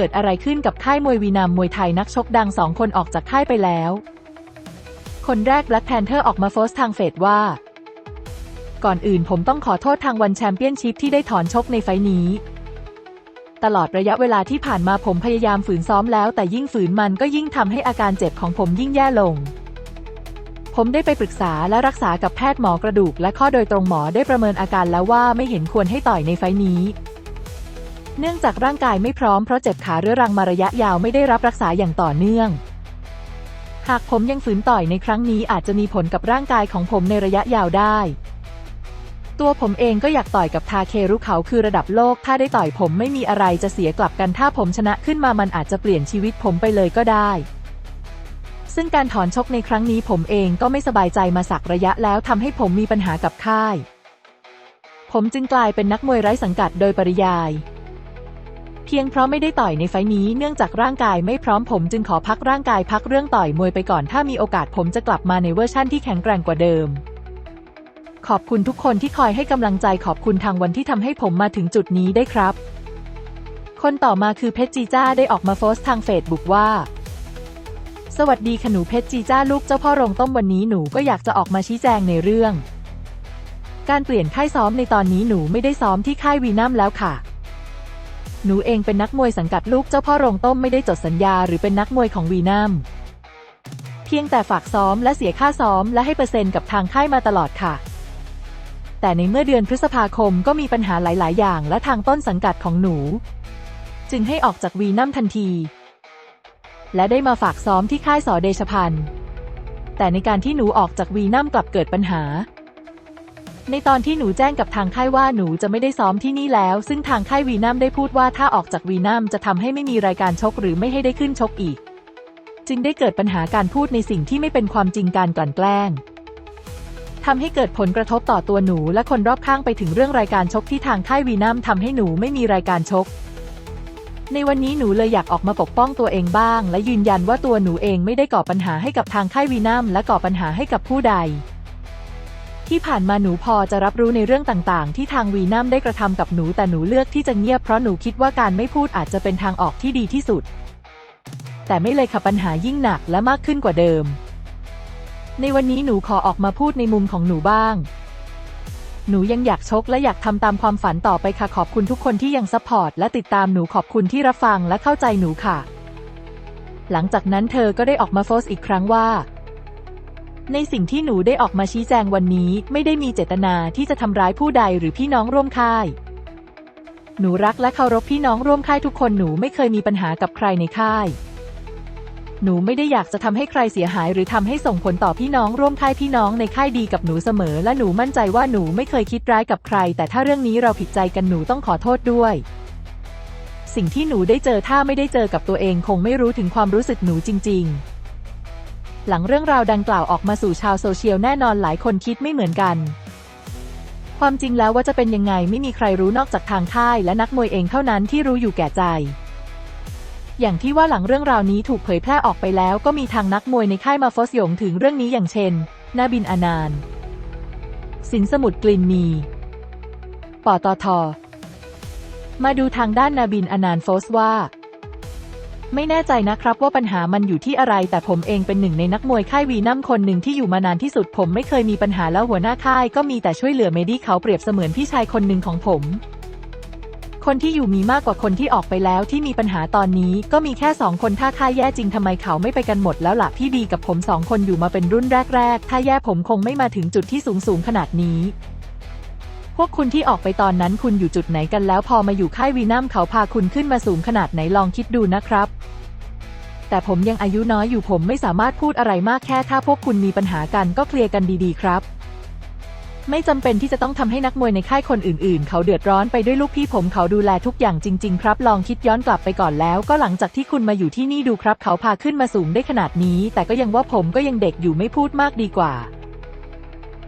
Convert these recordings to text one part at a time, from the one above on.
เกิดอะไรขึ้นกับค่ายมวยวีนามมวยไทยนักชกดังสองคนออกจากค่ายไปแล้ว คนแรก Black Panther ออกมาโพสต์ทางเฟซว่า ก่อนอื่นผมต้องขอโทษทางวันแชมเปี้ยนชิพที่ได้ถอนชกในไฟล์นี้ ตลอดระยะเวลาที่ผ่านมาผมพยายามฝืนซ้อมแล้วแต่ยิ่งฝืนมันก็ยิ่งทำให้อาการเจ็บของผมยิ่งแย่ลงผมได้ไปปรึกษาและรักษากับแพทย์หมอกระดูก และข้อโดยตรงหมอได้ประเมินอาการแล้วว่าไม่เห็นควรให้ต่อยในไฟนี้ เนื่องจากร่างกายไม่พร้อมเพราะเจ็บขาเรื้อรังมาระยะยาวไม่ได้รับรักษาอย่างต่อเนื่อง หากผมยังฝืนต่อยในครั้งนี้อาจจะมีผลกับร่างกายของผมในระยะยาวได้ ตัวผมเองก็อยากต่อยกับทาเครุเขาคือระดับโลก ถ้าได้ต่อยผมไม่มีอะไรจะเสียกลับกันถ้าผมชนะขึ้นมามันอาจจะเปลี่ยนชีวิตผมไปเลยก็ได้ซึ่งการถอนชกในครั้งนี้ผมเองก็ไม่สบายใจมาสักระยะแล้วทำให้ผมมีปัญหากับค่าย ผมจึงกลายเป็นนักมวยไร้สังกัดโดยปริยาย เพียงเพราะไม่ได้ต่อยในไฟนี้เนื่องจากร่างกายไม่พร้อมผมจึงขอพักร่างกายพักเรื่องต่อยมวยไปก่อนถ้ามีโอกาสผมจะกลับมาในเวอร์ชั่นที่แข็งแกร่งกว่าเดิม ขอบคุณทุกคนที่คอยให้กำลังใจขอบคุณทางวันที่ทำให้ผมมาถึงจุดนี้ได้ครับ คนต่อมาคือเพชรจีจ้าได้ออกมาโพสต์ทางเฟซบุ๊กว่าสวัสดีค่ะหนูเพชรจีจ้าลูกเจ้าพ่อโรงต้มวันนี้หนูก็อยากจะออกมาชี้แจงในเรื่อง การเปลี่ยนค่ายซ้อมในตอนนี้หนูไม่ได้ซ้อมที่ค่ายวีนัมแล้วค่ะ หนูเองเป็นนักมวยสังกัดลูกเจ้าพ่อโรงต้มไม่ได้จดสัญญาหรือเป็นนักมวยของวีนัมเพียงแต่ฝากซ้อมและเสียค่าซ้อมและให้เปอร์เซ็นต์กับทางค่ายมาตลอดค่ะ แต่ในเมื่อเดือนพฤษภาคมก็มีปัญหาหลาย ๆ อย่างและทางต้นสังกัดของหนู จึงให้ออกจากวีนัมทันที และได้มาฝากซ้อมที่ค่ายสอเดชพันธ์แต่ในการที่หนูออกจากวีนัมกลับเกิดปัญหา ในตอนที่หนูแจ้งกับทางค่ายว่าหนูจะไม่ได้ซ้อมที่นี่แล้ว ซึ่งทางค่ายวีนัมได้พูดว่าถ้าออกจากวีนัมจะทำให้ไม่มีรายการชกหรือไม่ให้ได้ขึ้นชกอีก จึงได้เกิดปัญหาการพูดในสิ่งที่ไม่เป็นความจริงการกลั่นแกล้งทำให้เกิดผลกระทบต่อตัวหนูและคนรอบข้างไปถึงเรื่องรายการชกที่ทางค่ายวีนัมทำให้หนูไม่มีรายการชก ในวันนี้หนูเลยอยากออกมาปกป้องตัวเองบ้าง และยืนยันว่าตัวหนูเองไม่ได้ก่อปัญหาให้กับทางค่ายวีนัมและก่อปัญหาให้กับผู้ใด ที่ผ่านมาหนูพอจะรับรู้ในเรื่องต่างๆ ที่ทางวีนัมได้กระทำกับหนูแต่หนูเลือกที่จะเงียบเพราะหนูคิดว่าการไม่พูดอาจจะเป็นทางออกที่ดีที่สุด แต่ไม่เลยค่ะปัญหายิ่งหนักและมากขึ้นกว่าเดิม ในวันนี้หนูขอออกมาพูดในมุมของหนูบ้าง หนูยังอยากชกและอยากทำตามความฝันต่อไปค่ะขอบคุณทุกคนที่ยังซัพพอร์ตและติดตามหนูขอบคุณที่รับฟังและเข้าใจหนูค่ะ หลังจากนั้นเธอก็ได้ออกมาโพสอีกครั้งว่า ในสิ่งที่หนูได้ออกมาชี้แจงวันนี้ไม่ได้มีเจตนาที่จะทำร้ายผู้ใดหรือพี่น้องร่วมค่าย หนูรักและเคารพพี่น้องร่วมค่ายทุกคนหนูไม่เคยมีปัญหากับใครในค่าย หนูไม่ได้อยากจะทำให้ใครเสียหายหรือทำให้ส่งผลต่อพี่น้องร่วมค่ายพี่น้องในค่ายดีกับหนูเสมอ และหนูมั่นใจว่าหนูไม่เคยคิดร้ายกับใคร แต่ถ้าเรื่องนี้เราผิดใจกันหนูต้องขอโทษด้วยสิ่งที่หนูได้เจอถ้าไม่ได้เจอกับตัวเองคงไม่รู้ถึงความรู้สึกหนูจริง ๆ หลังเรื่องราวดังกล่าวออกมาสู่ชาวโซเชียลแน่นอนหลายคนคิดไม่เหมือนกัน ความจริงแล้วว่าจะเป็นยังไงไม่มีใครรู้นอกจากทางค่ายและนักมวยเองเท่านั้นที่รู้อยู่แก่ใจ อย่างที่ว่าหลังเรื่องราวนี้ถูกเผยแพร่ออกไปแล้วก็มีทางนักมวยในค่ายมาฟอสหยงถึงเรื่องนี้อย่างเช่น นาบินอานานสินสมุทรกลิ่นมี ปตท มาดูทางด้านนาบินอานานต์โฟสว่า ไม่แน่ใจนะครับว่าปัญหามันอยู่ที่อะไร แต่ผมเองเป็นหนึ่งในนักมวยค่ายวีนัมคนหนึ่งที่อยู่มานานที่สุดผมไม่เคยมีปัญหาแล้วหัวหน้าค่ายก็มีแต่ช่วยเหลือเมดี้เขาเปรียบเสมือนพี่ชายคนหนึ่งของผม คนที่อยู่มีมากกว่าคนที่ออกไปแล้วที่มีปัญหาตอนนี้ก็มีแค่สองคนถ้าค่ายแย่จริงทำไมเขาไม่ไปกันหมดแล้วล่ะพี่บีกับผมสองคนอยู่มาเป็นรุ่นแรก ๆ ถ้าแย่ผมคงไม่มาถึงจุดที่สูงสูงขนาดนี้ พวกคุณที่ออกไปตอนนั้นคุณอยู่จุดไหนกันแล้วพอมาอยู่ค่ายวีนัมเขาพาคุณขึ้นมาสูงขนาดไหนลองคิดดูนะครับ แต่ผมยังอายุน้อยอยู่ผมไม่สามารถพูดอะไรมากแค่ถ้าพวกคุณมีปัญหากันก็เคลียร์กันดีๆ ครับไม่จำเป็นที่จะต้องทำให้นักมวยในค่ายคนอื่นๆ เขาเดือดร้อนไปด้วยลูกพี่ผมเขาดูแลทุกอย่างจริง ๆ ครับ ลองคิดย้อนกลับไปก่อนแล้ว ก็หลังจากที่คุณมาอยู่ที่นี่ดูครับ เขาพาขึ้นมาสูงได้ขนาดนี้ แต่ก็ยังว่าผมก็ยังเด็กอยู่ไม่พูดมากดีกว่า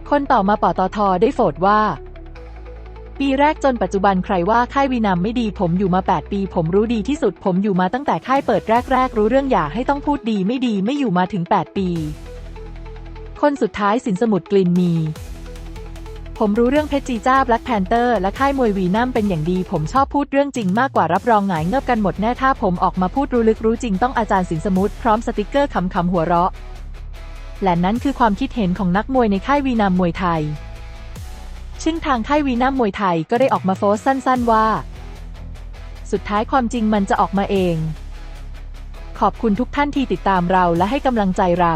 คนต่อมาปอตทได้โฟดว่า ปีแรกจนปัจจุบันใครว่าค่ายวีนัมไม่ดีผมอยู่มา 8 ปี ผมรู้ดีที่สุด ผมอยู่มาตั้งแต่ค่ายเปิดแรก ๆ รู้เรื่องอย่าให้ต้องพูดดีไม่ดีไม่อยู่มาถึง 8 ปี คนสุดท้ายสินสมุทรกลิ่นมี ผมรู้เรื่องเพชรจีจ้าแบล็กแพนเตอร์และค่ายมวยวีนัมเป็นอย่างดี ผมชอบพูดเรื่องจริงมากกว่ารับรองหงายเงือบกันหมดแน่ถ้าผมออกมาพูดรู้ลึกรู้จริงต้องอาจารย์สินสมุทรพร้อมสติกเกอร์ขำๆหัวเราะและนั้นคือความคิดเห็นของนักมวยในค่ายวีนามมวยไทย ซึ่งทางค่ายวีนามมวยไทยก็ได้ออกมาโพสต์สั้นๆว่า สุดท้ายความจริงมันจะออกมาเอง ขอบคุณทุกท่านที่ติดตามเราและให้กำลังใจเรา